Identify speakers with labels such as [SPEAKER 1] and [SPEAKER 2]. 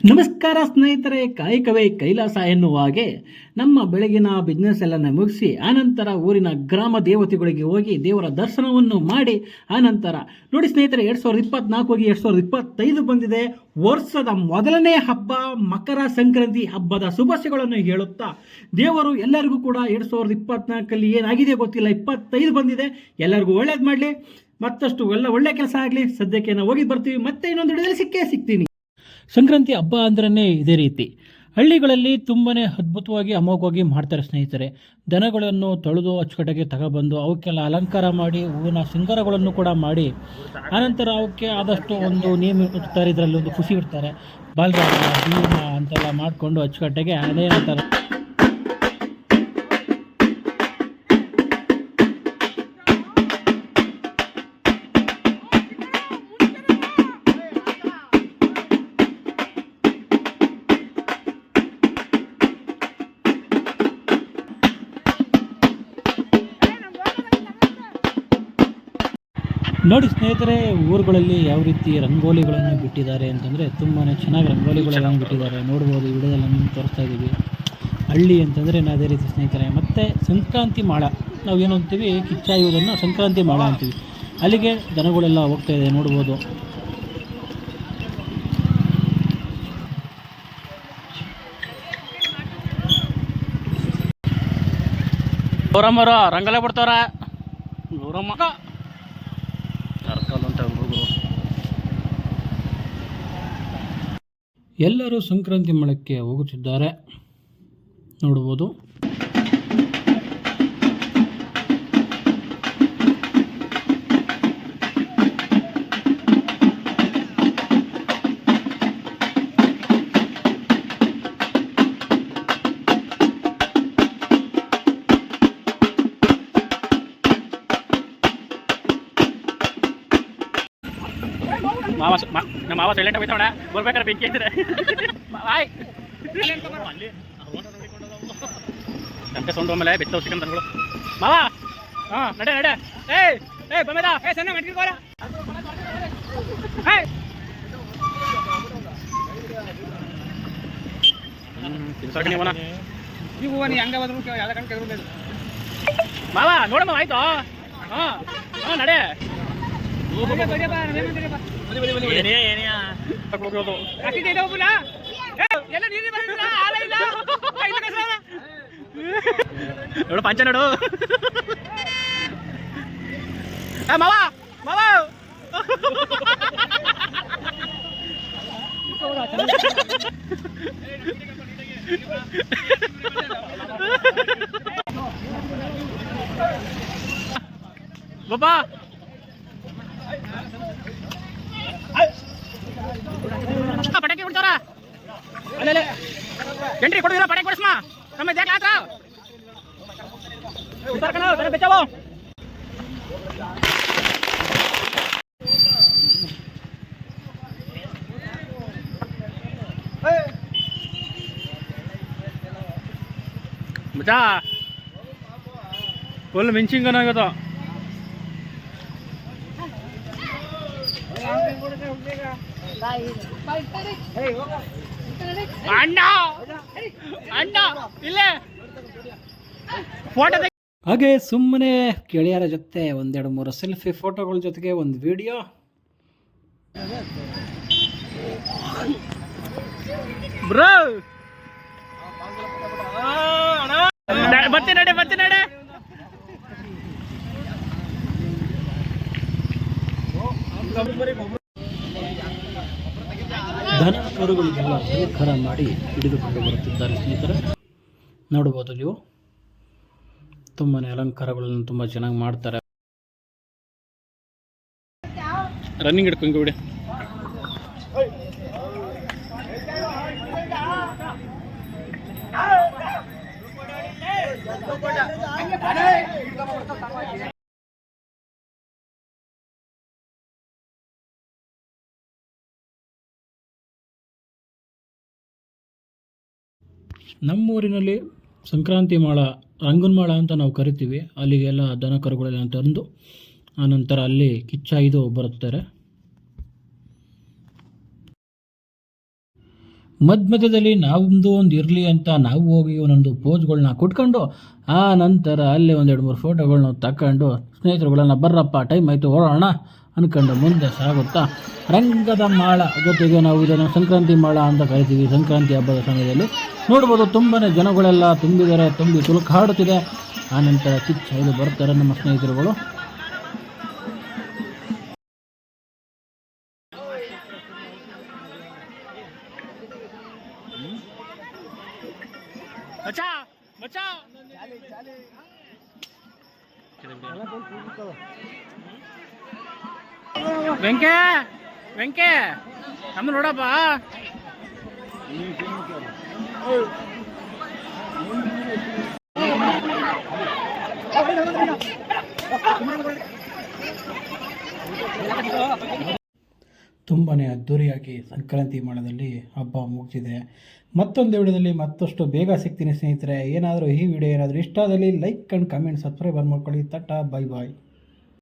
[SPEAKER 1] ನಮಸ್ಕಾರ ಸ್ನೇಹಿತರೆ, ಕಾಯಕವೇ ಕೈಲಾಸ ಎನ್ನುವ ಹಾಗೆ ನಮ್ಮ ಬೆಳಗಿನ ಬಿಸ್ನೆಸ್ ಎಲ್ಲ ಮುಗಿಸಿ, ಆನಂತರ ಊರಿನ ಗ್ರಾಮ ದೇವತೆಗಳಿಗೆ ಹೋಗಿ ದೇವರ ದರ್ಶನವನ್ನು ಮಾಡಿ, ಆನಂತರ ನೋಡಿ ಸ್ನೇಹಿತರೆ, ಎರಡು ಸಾವಿರದ ಇಪ್ಪತ್ನಾಲ್ಕು ಹೋಗಿ ಎರಡು ಸಾವಿರದ ಇಪ್ಪತ್ತೈದು ಬಂದಿದೆ. ವರ್ಷದ ಮೊದಲನೇ ಹಬ್ಬ ಮಕರ ಸಂಕ್ರಾಂತಿ ಹಬ್ಬದ ಶುಭಾಶಯಗಳನ್ನು ಹೇಳುತ್ತಾ, ದೇವರು ಎಲ್ಲರಿಗೂ ಕೂಡ ಎರಡು ಸಾವಿರದ ಇಪ್ಪತ್ನಾಲ್ಕಲ್ಲಿ ಏನಾಗಿದೆ ಗೊತ್ತಿಲ್ಲ, ಇಪ್ಪತ್ತೈದು ಬಂದಿದೆ. ಎಲ್ಲರಿಗೂ ಒಳ್ಳೇದು ಮಾಡಲಿ. ಮತ್ತಷ್ಟು ಎಲ್ಲ ಒಳ್ಳೆ ಕೆಲಸ ಆಗಲಿ. ಸದ್ಯಕ್ಕೆ ನಾವು ಹೋಗಿ ಬರ್ತೀವಿ. ಮತ್ತೆ ಇನ್ನೊಂದು ಹಿಡಿದ್ರೆ ಸಿಕ್ಕೇ ಸಿಗ್ತೀನಿ. ಸಂಕ್ರಾಂತಿ ಹಬ್ಬ ಅಂದ್ರೇ ಇದೇ ರೀತಿ. ಹಳ್ಳಿಗಳಲ್ಲಿ ತುಂಬಾ ಅದ್ಭುತವಾಗಿ ಅಮೋಘವಾಗಿ ಮಾಡ್ತಾರೆ ಸ್ನೇಹಿತರೆ. ದನಗಳನ್ನು ತೊಳೆದು ಅಚ್ಚುಕಟ್ಟಾಗಿ ತಗೊಬಂದು ಅವಕ್ಕೆಲ್ಲ ಅಲಂಕಾರ ಮಾಡಿ, ಹೂವಿನ ಸಿಂಗಾರಗಳನ್ನು ಕೂಡ ಮಾಡಿ, ಆನಂತರ ಅವಕ್ಕೆ ಆದಷ್ಟು ಒಂದು ನೇಮ ಇರ್ತಾರೆ ಇದರಲ್ಲಿ ಒಂದು ಖುಷಿ ಇಡ್ತಾರೆ. ಬಾಲ್ಗಾರ ಭೀಮ ಅಂತೆಲ್ಲ ಮಾಡಿಕೊಂಡು ಅಚ್ಚುಕಟ್ಟಾಗಿ ಅದೇ ಥರ ನೋಡಿ ಸ್ನೇಹಿತರೆ, ಊರುಗಳಲ್ಲಿ ಯಾವ ರೀತಿ ರಂಗೋಲಿಗಳನ್ನು ಬಿಟ್ಟಿದ್ದಾರೆ ಅಂತಂದರೆ ತುಂಬಾ ಚೆನ್ನಾಗಿ ರಂಗೋಲಿಗಳನ್ನು ಬಿಟ್ಟಿದ್ದಾರೆ. ನೋಡ್ಬೋದು ವಿಡಿಯೋದಲ್ಲಿ ನಾನು ತೋರಿಸ್ತಾ ಇದ್ದೀವಿ. ಹಳ್ಳಿ ಅಂತಂದರೆ ಅದೇ ರೀತಿ ಸ್ನೇಹಿತರೆ. ಮತ್ತು ಸಂಕ್ರಾಂತಿ ಮಾಳ. ನಾವು ಏನು ಅಂತೀವಿ? ಕಿಚ್ಚಾಯುವುದನ್ನು ಸಂಕ್ರಾಂತಿ ಮಾಳ ಅಂತೀವಿ. ಅಲ್ಲಿಗೆ ದನಗಳೆಲ್ಲ ಹೋಗ್ತಾ ಇದೆ, ನೋಡ್ಬೋದು. ಗೌರಮ್ಮರ ರಂಗಲೇ ಬಿಡ್ತಾರ ನೂರಮ್ಮ. ಅಂತ ಹುಡುಗರು. ಎಲ್ಲರೂ ಸಂಕ್ರಾಂತಿ ಮಳಕ್ಕೆ ಹೋಗುತ್ತಿದ್ದಾರೆ. ನೋಡ್ಬೋದು. ಮಾವ ನಮ್ಮ ಮಾವ ಸೈಲೆಂಟ್ ಹೋಗ್ತಾವಣ ಬರ್ಬೇಕಾರೆ ಬೆಂಕಿ ಐತಿದೆ ಆಯ್ ಗಂಟೆ ಸೌಂಡ್ ಆಮೇಲೆ ಬೆತ್ತ ಸಿಕ್ಕಂತಗಳು ಮಾವ. ಹಾ ನಡೆ ನಡೆ. ಏಯ್ ಏಯ್ ಬಂಮೇದ ಏ ಸಣ್ಣ ಮಟ್ಕಿಗೋರ ಏಯ್. ತಿನ್ಸಕ್ಕೆ ನೀವನ?
[SPEAKER 2] ನೀವು ನೀ ಹಂಗ ಬಂದ್ರು ಯಾವ್ದ ಕಣ್ ಕರ್ಬೋದು
[SPEAKER 1] ಮಾವ ನೋಡಮ್ಮ ಆಯ್ತು? ಹಾ ಹಾ ನಡೆ. ಏನೇ ನೋಡು ಪಂಚ ನೋಡು. ಮಾವ ಮಾವ. ಬಾಬಾ ಪಟಾಕಿ ಕೊಡ್ತಾರ ಅಲ್ಲೇ ಎಂಟ್ರಿ ಕೊಡುದಿಲ್ಲ ಪಟಾಕಿ ಕೊಡಿಸ್ಮ? ನಮ್ಮ ಇದ್ಯಾಕೆ ಆತ್ರ ಉತ್ತಾರ ಬೆಚ್ಚಾವ ಮಜಾ ಫುಲ್ ಮಿಂಚಿಂಗನಾಗದ ಅಣ್ಣ! ಅಣ್ಣ! ಇಲ್ಲೇ! ಫೋಟೋ ಹಾಗೆ ಸುಮ್ಮನೆ ಗೆಳೆಯರ ಜೊತೆ ಒಂದೆರಡು ಮೂರು ಸೆಲ್ಫಿ ಫೋಟೋಗಳ ಜೊತೆಗೆ ಒಂದು ವಿಡಿಯೋ. ಬ್ರೋ! ಬರ್ತೀನಿ ನಡೆ ಬರ್ತೀನಿ ನಡೆ! ದನ ಕರುಗಳಿಗೆಲ್ಲ ಅಲಂಕಾರ ಮಾಡಿ ಹಿಡಿದುಕೊಂಡು ಬರುತ್ತಿದ್ದಾರೆ ಸ್ನೇಹಿತರೆ. ನೋಡ್ಬೋದು ನೀವು. ತುಂಬಾ ಅಲಂಕಾರಗಳನ್ನು ತುಂಬ ಚೆನ್ನಾಗಿ ಮಾಡ್ತಾರೆ. ರನ್ನಿಂಗ್ ಹಿಡ್ಕೊಂಡು ಬಿಡಿ ನಮ್ಮೂರಿನಲ್ಲಿ ಸಂಕ್ರಾಂತಿ ಮಾಳ ರಂಗನ್ಮಾಳ ಅಂತ ನಾವು ಕರಿತೀವಿ. ಅಲ್ಲಿಗೆಲ್ಲ ದನ ಕರುಗಳೆಲ್ಲ ತಂದು, ಆನಂತರ ಅಲ್ಲಿ ಕಿಚ್ಚ ಇದು ಬರುತ್ತಾರೆ. ಮಧ್ಯ ಮಧ್ಯದಲ್ಲಿ ನಾವೊಂದು ಒಂದು ಇರಲಿ ಅಂತ ನಾವು ಹೋಗಿ ಒಂದೊಂದು ಪೋಸ್ಗಳನ್ನ ಕುಟ್ಕೊಂಡು ಆ ನಂತರ ಅಲ್ಲೇ ಒಂದೆರಡು ಮೂರು ಫೋಟೋಗಳನ್ನ ತಗೊಂಡು ಸ್ನೇಹಿತರುಗಳನ್ನ ಬರ್ರಪ್ಪ ಟೈಮ್ ಆಯಿತು, ಹೊರಡೋಣ. ಅನ್ಕೊಂಡು ಮುಂದೆ ಸಾಗುತ್ತಾ ರಂಗದ ಮಾಳ. ಜೊತೆಗೆ ನಾವು ಇದನ್ನು ಸಂಕ್ರಾಂತಿ ಮಾಳ ಅಂತ ಕರಿತೀವಿ. ಸಂಕ್ರಾಂತಿ ಹಬ್ಬದ ಸಮಯದಲ್ಲಿ ನೋಡ್ಬೋದು ತುಂಬಾ ಜನಗಳೆಲ್ಲ ತುಂಬಿದರೆ ತುಂಬಿ ತುಳುಕಾಡುತ್ತಿದೆ ಆ ನಂತರ ಕಿಚ್ಚ ಇದು ಬರ್ತಾರೆ ನಮ್ಮ ಸ್ನೇಹಿತರುಗಳು.
[SPEAKER 2] ವೆಂಕೆ ವೆಂಕೆ ನಮ್ಮ ನೋಡಪ್ಪ.
[SPEAKER 1] ತುಂಬಾ ಅದ್ಧೂರಿಯಾಗಿ ಸಂಕ್ರಾಂತಿ ಮೇಳದಲ್ಲಿ ಹಬ್ಬ ಮುಗಿದಿದೆ. ಮತ್ತೊಂದು ವಿಡಿಯೋದಲ್ಲಿ ಮತ್ತಷ್ಟು ಬೇಗ ಸಿಗ್ತೀನಿ ಸ್ನೇಹಿತರೆ. ಏನಾದರೂ ಈ ವಿಡಿಯೋ ಏನಾದರೂ ಇಷ್ಟ ಆದಲ್ಲಿ ಲೈಕ್ ಆ್ಯಂಡ್ ಕಮೆಂಟ್ ಸಬ್ಸ್ಕ್ರೈಬ್ ಮಾಡ್ಕೊಳ್ಳಿ. ತಟ್ಟ, ಬೈ ಬಾಯ್